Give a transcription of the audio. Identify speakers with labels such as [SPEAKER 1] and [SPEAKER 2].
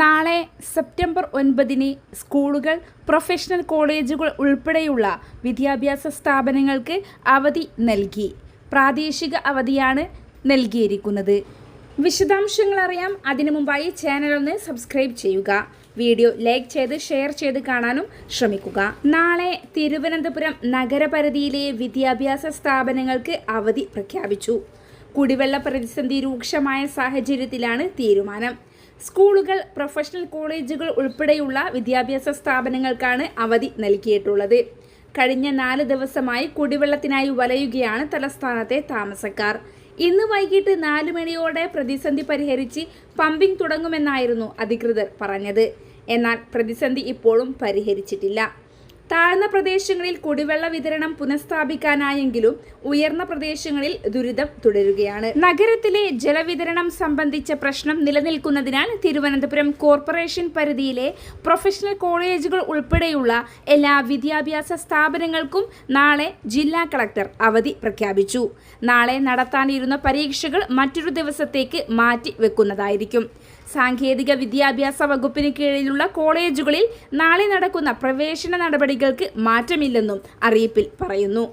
[SPEAKER 1] നാളെ സെപ്റ്റംബർ ഒൻപതിന് സ്കൂളുകൾ പ്രൊഫഷണൽ കോളേജുകൾ ഉൾപ്പെടെയുള്ള വിദ്യാഭ്യാസ സ്ഥാപനങ്ങൾക്ക് അവധി നൽകി. പ്രാദേശിക അവധിയാണ് നൽകിയിരിക്കുന്നത്. വിശദാംശങ്ങൾ അറിയാം. അതിനു മുമ്പായി ചാനൽ ഒന്ന് സബ്സ്ക്രൈബ് ചെയ്യുക. വീഡിയോ ലൈക്ക് ചെയ്ത് ഷെയർ ചെയ്ത് കാണാനും ശ്രമിക്കുക. നാളെ തിരുവനന്തപുരം നഗരപരിധിയിലെ വിദ്യാഭ്യാസ സ്ഥാപനങ്ങൾക്ക് അവധി പ്രഖ്യാപിച്ചു. കുടിവെള്ള പ്രതിസന്ധി രൂക്ഷമായ സാഹചര്യത്തിലാണ് തീരുമാനം. സ്കൂളുകൾ പ്രൊഫഷണൽ കോളേജുകൾ ഉൾപ്പെടെയുള്ള വിദ്യാഭ്യാസ സ്ഥാപനങ്ങൾക്കാണ് അവധി നൽകിയിട്ടുള്ളത്. കഴിഞ്ഞ നാല് ദിവസമായി കുടിവെള്ളത്തിനായി വലയുകയാണ് തലസ്ഥാനത്തെ താമസക്കാർ. ഇന്ന് വൈകിട്ട് നാല് മണിയോടെ പ്രതിസന്ധി പരിഹരിച്ച് പമ്പിംഗ് തുടങ്ങുമെന്നായിരുന്നു അധികൃതർ പറഞ്ഞത്. എന്നാൽ പ്രതിസന്ധി ഇപ്പോഴും പരിഹരിച്ചിട്ടില്ല. താഴ്ന്ന പ്രദേശങ്ങളിൽ കുടിവെള്ള വിതരണം പുനഃസ്ഥാപിക്കാനായെങ്കിലും ഉയർന്ന പ്രദേശങ്ങളിൽ ദുരിതം തുടരുകയാണ്. നഗരത്തിലെ ജലവിതരണം സംബന്ധിച്ച പ്രശ്നം നിലനിൽക്കുന്നതിനാൽ തിരുവനന്തപുരം കോർപ്പറേഷൻ പരിധിയിലെ പ്രൊഫഷണൽ കോളേജുകൾ ഉൾപ്പെടെയുള്ള എല്ലാ വിദ്യാഭ്യാസ സ്ഥാപനങ്ങൾക്കും നാളെ ജില്ലാ കളക്ടർ അവധി പ്രഖ്യാപിച്ചു. നാളെ നടത്താനിരുന്ന പരീക്ഷകൾ മറ്റൊരു ദിവസത്തേക്ക് മാറ്റി വെക്കുന്നതായിരിക്കും. സാങ്കേതിക വിദ്യാഭ്യാസ വകുപ്പിന് കീഴിലുള്ള കോളേജുകളിൽ നാളെ നടക്കുന്ന പ്രവേശന നടപടികൾക്ക് മാറ്റമില്ലെന്നും അറിയിപ്പിൽ പറയുന്നു